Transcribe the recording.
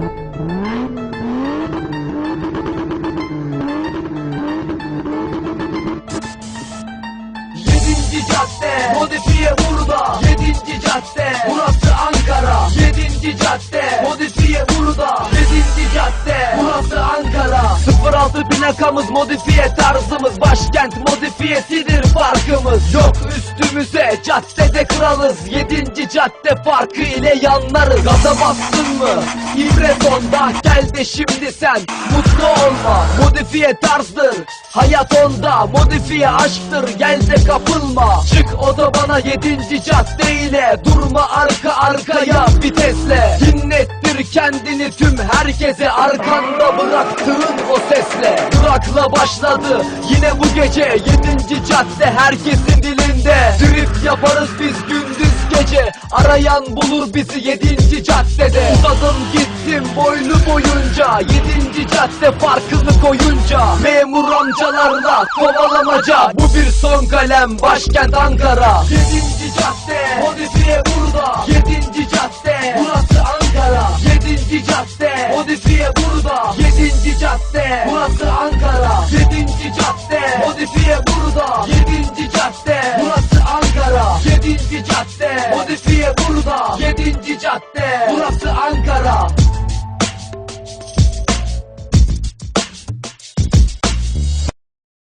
ワンワン。06 plakamız modifiye tarzımız Başkent modifiyesidir farkımız. Yok üstümüze caddede kralız Yedinci cadde farkı ile yanlarız. Gaza bastın mı? İbret onda Gel de şimdi sen. Mutlu olma Modifiye tarzdır. Hayat onda modifiye aşktır Gel de kapılma. Çık otobana yedinci cadde ile Durma arka arkaya vitesle. Dinlettir kendini tüm herkese Arkanda bıraktığın o sesle Durakla başladı yine bu gece Yedinci cadde herkesin dilinde Drift yaparız biz gündüz gece Arayan bulur bizi yedinci caddede Uzadım gittim boylu boyunca Yedinci cadde farkını koyunca Memur amcalarla kovalamaca Bu bir son kalem başkent Ankara Yedinci cadde modifiye burada Yedinci cadde burası Ankara. Yedinci cadde